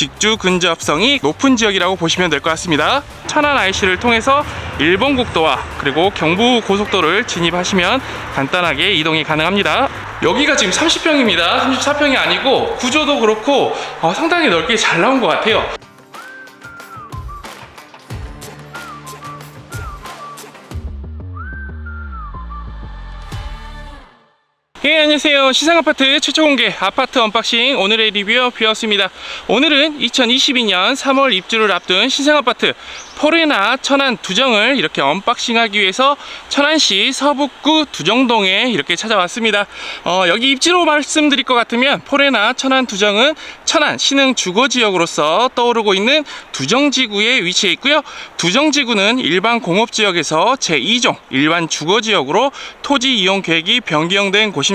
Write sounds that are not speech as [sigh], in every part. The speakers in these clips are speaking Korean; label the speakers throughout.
Speaker 1: 직주 근접성이 높은 지역이라고 보시면 될 것 같습니다. 천안 IC를 통해서 일본 국도와 그리고 경부 고속도로를 진입하시면 간단하게 이동이 가능합니다. 여기가 지금 30평입니다. 34평이 아니고 구조도 그렇고 어, 상당히 넓게 잘 나온 것 같아요. 예, 안녕하세요. 시상아파트 최초 공개 아파트 언박싱 오늘의 리뷰어 뷰였습니다. 오늘은 2022년 3월 입주를 앞둔 신생아파트 포레나 천안 두정을 이렇게 언박싱하기 위해서 천안시 서북구 두정동에 이렇게 찾아왔습니다. 어, 여기 입지로 말씀드릴 것 같으면 포레나 천안 두정은 천안 신흥 주거 지역으로서 떠오르고 있는 두정지구에 위치해 있고요. 두정지구는 일반 공업지역에서 제2종 일반 주거지역으로 토지 이용 계획이 변경된 곳입니다.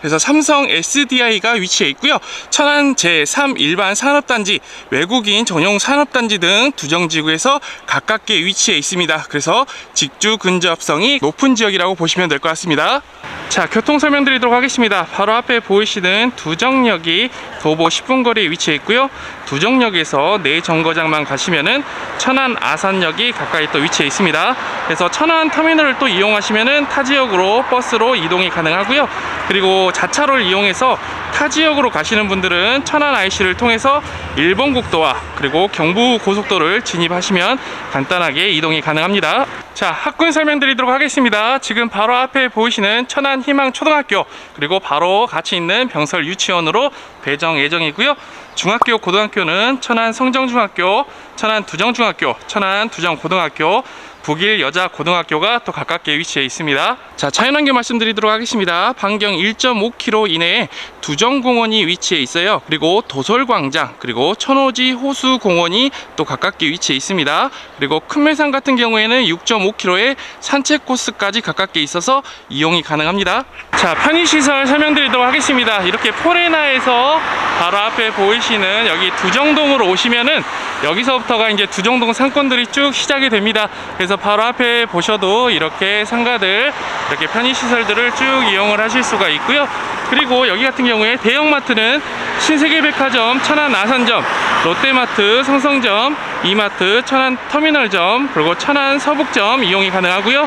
Speaker 1: 그래서 삼성 SDI가 위치해 있고요. 천안 제3 일반 산업단지, 외국인 전용 산업단지 등 두정지구에서 가깝게 위치해 있습니다. 그래서 직주 근접성이 높은 지역이라고 보시면 될 것 같습니다. 자, 교통 설명드리도록 하겠습니다. 바로 앞에 보이시는 두정역이 도보 10분 거리에 위치해 있고요. 두정역에서 내 정거장만 가시면은 천안 아산역이 가까이 또 위치해 있습니다. 그래서 천안 터미널을 또 이용하시면은 타 지역으로 버스로 이동이 가능하고요. 그리고 자차로를 이용해서 타 지역으로 가시는 분들은 천안 IC를 통해서 일본 국도와 그리고 경부 고속도로를 진입하시면 간단하게 이동이 가능합니다. 자, 학군 설명드리도록 하겠습니다. 지금 바로 앞에 보이시는 천안 희망 초등학교 그리고 바로 같이 있는 병설 유치원으로 배정 예정이고요. 중학교 고등학교는 천안 성정중학교, 천안 두정중학교, 천안 두정고등학교, 북일 여자 고등학교가 또 가깝게 위치해 있습니다. 자, 자연환경 말씀드리도록 하겠습니다. 반경 1.5km 이내에 두정공원이 위치해 있어요. 그리고 도솔광장, 그리고 천호지 호수공원이 또 가깝게 위치해 있습니다. 그리고 큰매산 같은 경우에는 6.5km의 산책 코스까지 가깝게 있어서 이용이 가능합니다. 자, 편의시설 설명드리도록 하겠습니다. 이렇게 포레나에서 바로 앞에 보이시는 여기 두정동으로 오시면은 여기서부터가 이제 두정동 상권들이 쭉 시작이 됩니다. 그래서 바로 앞에 보셔도 이렇게 상가들 이렇게 편의시설들을 쭉 이용을 하실 수가 있고요. 그리고 여기 같은 경우에 대형마트는 신세계백화점, 천안 아산점, 롯데마트, 성성점, 이마트, 천안 터미널점, 그리고 천안 서북점 이용이 가능하고요.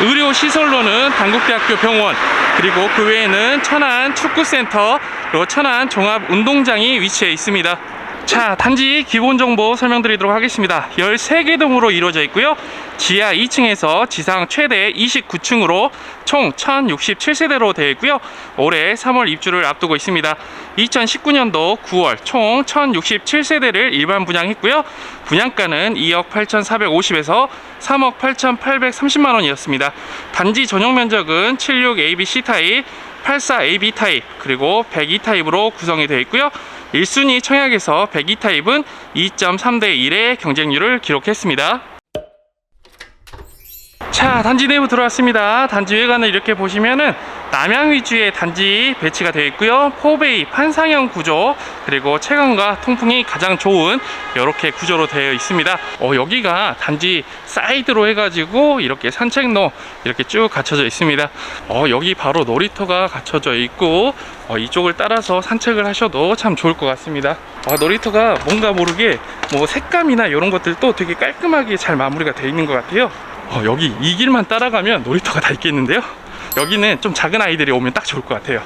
Speaker 1: 의료 시설로는 단국대학교 병원, 그리고 그 외에는 천안 축구센터, 그리고 천안 종합운동장이 위치해 있습니다. 자, 단지 기본 정보 설명드리도록 하겠습니다. 13개 동으로 이루어져 있고요. 지하 2층에서 지상 최대 29층으로 총 1067세대로 되어 있고요. 올해 3월 입주를 앞두고 있습니다. 2019년도 9월 총 1067세대를 일반 분양했고요. 분양가는 2억 8,450에서 3억 8,830만 원이었습니다. 단지 전용 면적은 76 ABC 타입, 84 AB 타입, 그리고 102 타입으로 구성이 되어 있고요. 1순위 청약에서 102 타입은 2.3대 1의 경쟁률을 기록했습니다. 자, 단지 내부 들어왔습니다. 단지 외관을 이렇게 보시면은 남향 위주의 단지 배치가 되어 있고요. 포베이 판상형 구조 그리고 채광과 통풍이 가장 좋은 이렇게 구조로 되어 있습니다. 어, 여기가 단지 사이드로 해가지고 이렇게 산책로 이렇게 쭉 갖춰져 있습니다. 어, 여기 바로 놀이터가 갖춰져 있고 어, 이쪽을 따라서 산책을 하셔도 참 좋을 것 같습니다. 아, 놀이터가 뭔가 모르게 뭐 색감이나 이런 것들도 되게 깔끔하게 잘 마무리가 되어 있는 것 같아요. 어, 여기 이 길만 따라가면 놀이터가 다 있겠는데요. 여기는 좀 작은 아이들이 오면 딱 좋을 것 같아요.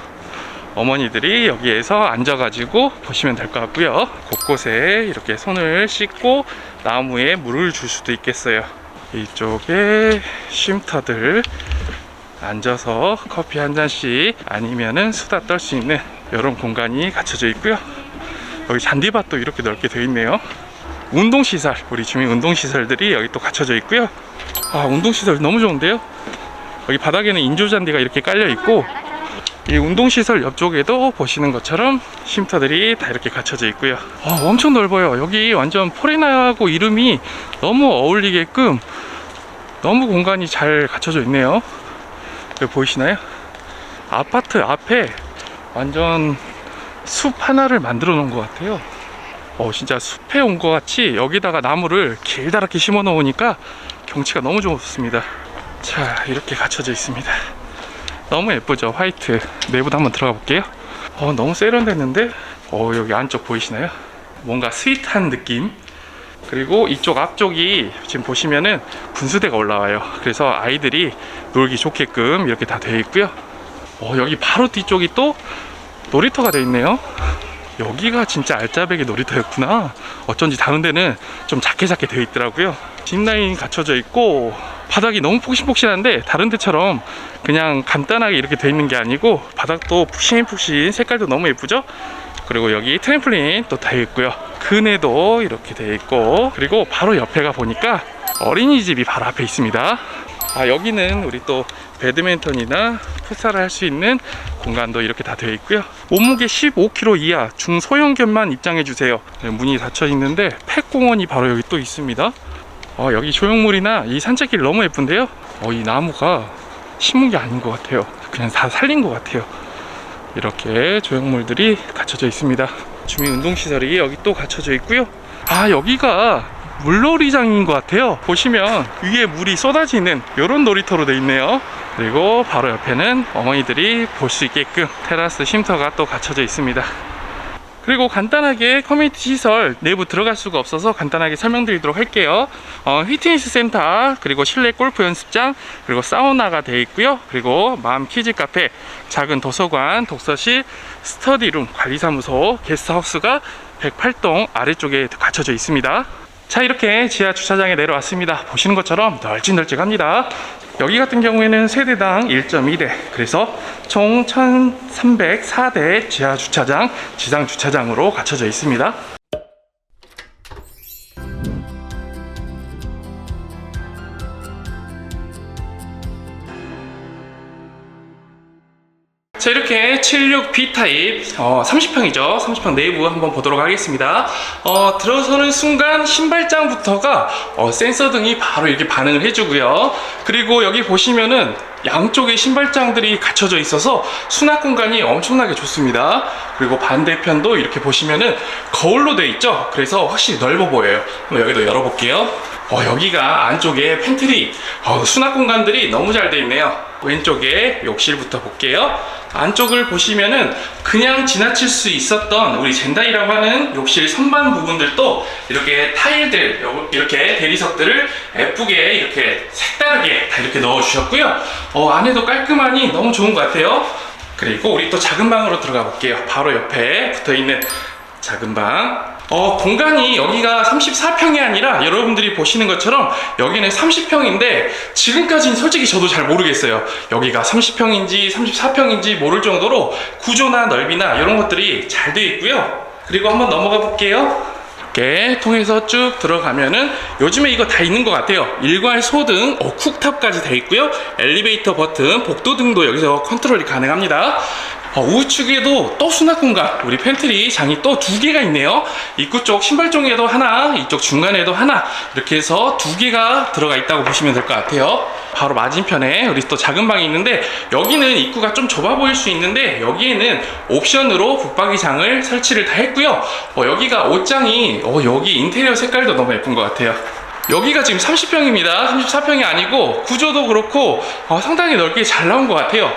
Speaker 1: 어머니들이 여기에서 앉아가지고 보시면 될 것 같고요. 곳곳에 이렇게 손을 씻고 나무에 물을 줄 수도 있겠어요. 이쪽에 쉼터들 앉아서 커피 한 잔씩 아니면은 수다 떨 수 있는 이런 공간이 갖춰져 있고요. 여기 잔디밭도 이렇게 넓게 되어 있네요. 운동시설, 우리 주민 운동시설들이 여기 또 갖춰져 있고요. 아, 운동시설 너무 좋은데요? 여기 바닥에는 인조잔디가 이렇게 깔려 있고, 이 운동시설 옆쪽에도 보시는 것처럼 쉼터들이 다 이렇게 갖춰져 있고요. 아, 엄청 넓어요. 여기 완전 포레나하고 이름이 너무 어울리게끔 너무 공간이 잘 갖춰져 있네요. 여기 보이시나요? 아파트 앞에 완전 숲 하나를 만들어 놓은 것 같아요. 어, 진짜 숲에 온 것 같이 여기다가 나무를 길다랗게 심어 놓으니까 경치가 너무 좋습니다. 자, 이렇게 갖춰져 있습니다. 너무 예쁘죠? 화이트. 내부도 한번 들어가 볼게요. 어, 너무 세련됐는데? 어, 여기 안쪽 보이시나요? 뭔가 스윗한 느낌 그리고 이쪽 앞쪽이 지금 보시면은 분수대가 올라와요 그래서 아이들이 놀기 좋게끔 이렇게 다 되어 있고요 어, 여기 바로 뒤쪽이 또 놀이터가 되어 있네요 여기가 진짜 알짜배기 놀이터였구나 어쩐지 다른 데는 좀 작게 작게 되어 있더라고요 짚라인이 갖춰져 있고 바닥이 너무 폭신폭신한데 다른 데처럼 그냥 간단하게 이렇게 되어 있는 게 아니고 바닥도 푹신푹신 색깔도 너무 예쁘죠? 그리고 여기 트램플린 또 되어 있고요. 그네도 이렇게 되어 있고 그리고 바로 옆에가 보니까 어린이집이 바로 앞에 있습니다. 아 여기는 우리 또 배드민턴이나 풋살을 할 수 있는 공간도 이렇게 다 되어 있고요. 몸무게 15kg 이하 중소형견만 입장해 주세요. 네, 문이 닫혀 있는데 펫공원이 바로 여기 또 있습니다 어, 여기 조형물이나 이 산책길 너무 예쁜데요? 어, 이 나무가 심은 게 아닌 것 같아요. 그냥 다 살린 것 같아요. 이렇게 조형물들이 갖춰져 있습니다. 주민 운동시설이 여기 또 갖춰져 있고요. 아 여기가 물놀이장인 것 같아요. 보시면 위에 물이 쏟아지는 이런 놀이터로 되어 있네요. 그리고 바로 옆에는 어머니들이 볼 수 있게끔 테라스 쉼터가 또 갖춰져 있습니다 그리고 간단하게 커뮤니티 시설 내부 들어갈 수가 없어서 간단하게 설명드리도록 할게요. 어, 휘트니스 센터, 그리고 실내 골프 연습장, 그리고 사우나가 되어 있고요. 그리고 마음 키즈 카페, 작은 도서관, 독서실, 스터디룸, 관리사무소, 게스트하우스가 108동 아래쪽에 갖춰져 있습니다. 자 이렇게 지하 주차장에 내려왔습니다. 보시는 것처럼 널찍널찍합니다. 여기 같은 경우에는 세대당 1.1회 그래서 총 1304대 지하 주차장 지상 주차장으로 갖춰져 있습니다. 자 이렇게 76B 타입 어, 30평이죠. 30평 내부 한번 보도록 하겠습니다. 어, 들어서는 순간 신발장부터가 어, 센서 등이 바로 이렇게 반응을 해주고요. 그리고 여기 보시면은 양쪽에 신발장들이 갖춰져 있어서 수납 공간이 엄청나게 좋습니다. 그리고 반대편도 이렇게 보시면은 거울로 되어 있죠? 그래서 확실히 넓어 보여요. 여기도 열어볼게요. 어, 여기가 안쪽에 팬트리 어, 수납 공간들이 너무 잘 되어 있네요 왼쪽에 욕실부터 볼게요. 안쪽을 보시면은 그냥 지나칠 수 있었던 우리 젠다이라고 하는 욕실 선반 부분들도 이렇게 타일들 요- 이렇게 대리석들을 예쁘게 이렇게 색다르게 다 이렇게 넣어 주셨고요. 어, 안에도 깔끔하니 너무 좋은 것 같아요. 그리고 우리 또 작은 방으로 들어가 볼게요. 바로 옆에 붙어 있는 작은 방. 어, 공간이 여기가 34평이 아니라 여러분들이 보시는 것처럼 여기는 30평인데 지금까지는 솔직히 저도 잘 모르겠어요. 여기가 30평인지 34평인지 모를 정도로 구조나 넓이나 이런 것들이 잘 되어 있고요. 그리고 한번 넘어가 볼게요. 이렇게 통해서 쭉 들어가면은 요즘에 이거 다 있는 것 같아요. 일괄 소등, 어, 쿡탑까지 돼 있고요. 엘리베이터 버튼, 복도 등도 여기서 컨트롤이 가능합니다. 어, 우측에도 또 수납 공간, 우리 팬트리 장이 또 두 개가 있네요. 입구 쪽 신발종에도 하나, 이쪽 중간에도 하나, 이렇게 해서 두 개가 들어가 있다고 보시면 될 것 같아요. 바로 맞은편에 우리 또 작은 방이 있는데 여기는 입구가 좀 좁아 보일 수 있는데 여기에는 옵션으로 붙박이장을 설치를 다 했고요. 어, 여기가 옷장이 어, 여기 인테리어 색깔도 너무 예쁜 것 같아요. 여기가 지금 30평입니다. 34평이 아니고 구조도 그렇고 어, 상당히 넓게 잘 나온 것 같아요.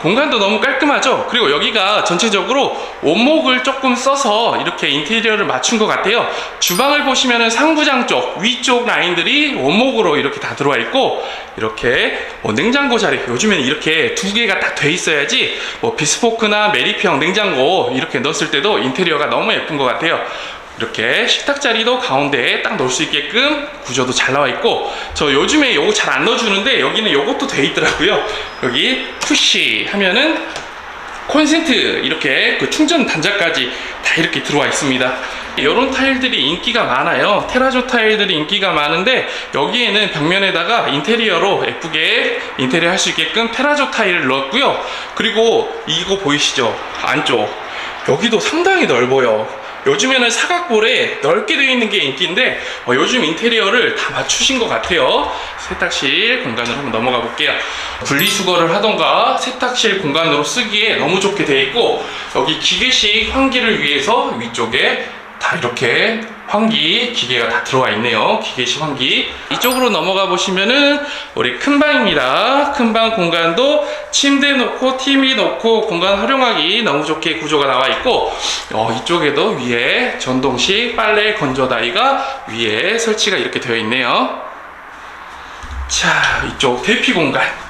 Speaker 1: 공간도 너무 깔끔하죠? 그리고 여기가 전체적으로 원목을 조금 써서 이렇게 인테리어를 맞춘 것 같아요. 주방을 보시면은 상부장 쪽, 위쪽 라인들이 원목으로 이렇게 다 들어와 있고, 이렇게 뭐 냉장고 자리, 요즘에는 이렇게 두 개가 딱 돼 있어야지, 뭐 비스포크나 메리평 냉장고 이렇게 넣었을 때도 인테리어가 너무 예쁜 것 같아요. 이렇게 식탁 자리도 가운데에 딱 넣을 수 있게끔 구조도 잘 나와 있고 저 요즘에 요거 잘 안 넣어주는데 여기는 요것도 돼 있더라고요. 여기 푸시 하면은 콘센트 이렇게 그 충전 단자까지 다 이렇게 들어와 있습니다. 이런 타일들이 인기가 많아요. 테라조 타일들이 인기가 많은데 여기에는 벽면에다가 인테리어로 예쁘게 인테리어 할 수 있게끔 테라조 타일을 넣었고요. 그리고 이거 보이시죠? 안쪽. 여기도 상당히 넓어요 요즘에는 사각볼에 넓게 되어 있는 게 인기인데 어, 요즘 인테리어를 다 맞추신 것 같아요. 세탁실 공간으로 한번 넘어가 볼게요. 분리수거를 하던가 세탁실 공간으로 쓰기에 너무 좋게 되어 있고 여기 기계식 환기를 위해서 위쪽에 다 이렇게 환기 기계가 다 들어와 있네요. 기계식 환기. 이쪽으로 넘어가 보시면은 우리 큰 방입니다. 큰 방 공간도 침대 놓고 TV 놓고 공간 활용하기 너무 좋게 구조가 나와 있고 어, 이쪽에도 위에 전동식 빨래 건조 다이가 위에 설치가 이렇게 되어 있네요. 자, 이쪽 대피 공간.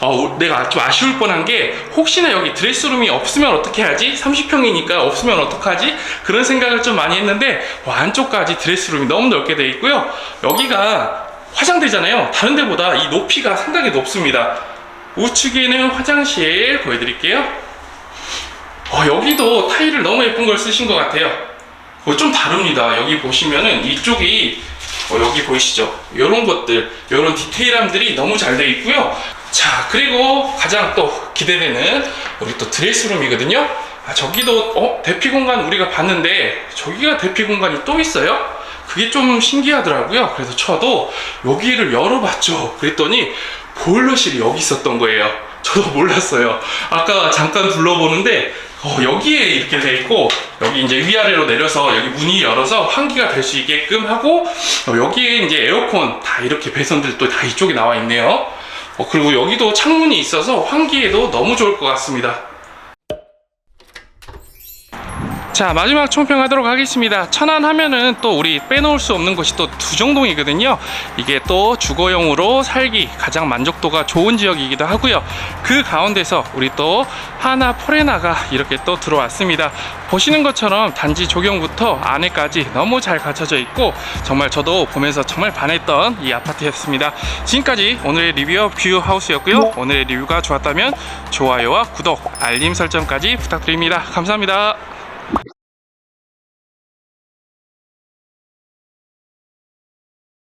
Speaker 1: 어, 내가 좀 아쉬울 뻔한 게 혹시나 여기 드레스룸이 없으면 어떻게 하지? 30평이니까 없으면 어떡하지? 그런 생각을 좀 많이 했는데 와, 안쪽까지 드레스룸이 너무 넓게 되어 있고요. 여기가 화장대잖아요. 다른 데보다 이 높이가 상당히 높습니다. 우측에는 화장실 보여드릴게요. 어, 여기도 타일을 너무 예쁜 걸 쓰신 것 같아요. 어, 좀 다릅니다. 여기 보시면은 이쪽이 어, 여기 보이시죠? 이런 것들, 이런 디테일함들이 너무 잘 되어 있고요. 자, 그리고 가장 또 기대되는 우리 또 드레스룸이거든요. 아, 저기도 어, 대피 공간 우리가 봤는데 저기가 대피 공간이 또 있어요? 그게 좀 신기하더라고요. 그래서 저도 여기를 열어봤죠. 그랬더니 보일러실이 여기 있었던 거예요. 저도 [laughs] 몰랐어요. 아까 잠깐 둘러보는데 어, 여기에 이렇게 돼 있고 여기 이제 위아래로 내려서 여기 문이 열어서 환기가 될 수 있게끔 하고 어, 여기에 이제 에어컨 다 이렇게 배선들 또 다 이쪽에 나와 있네요. 어, 그리고 여기도 창문이 있어서 환기에도 너무 좋을 것 같습니다. 자 마지막 총평하도록 하겠습니다. 천안 하면은 또 우리 빼놓을 수 없는 곳이 또 두정동이거든요. 이게 또 주거용으로 살기 가장 만족도가 좋은 지역이기도 하고요. 그 가운데서 우리 또 하나 포레나가 이렇게 또 들어왔습니다. 보시는 것처럼 단지 조경부터 안에까지 너무 잘 갖춰져 있고 정말 저도 보면서 정말 반했던 이 아파트였습니다. 지금까지 오늘의 리뷰어 뷰 하우스였고요. 오늘의 리뷰가 좋았다면 좋아요와 구독 알림 설정까지 부탁드립니다. 감사합니다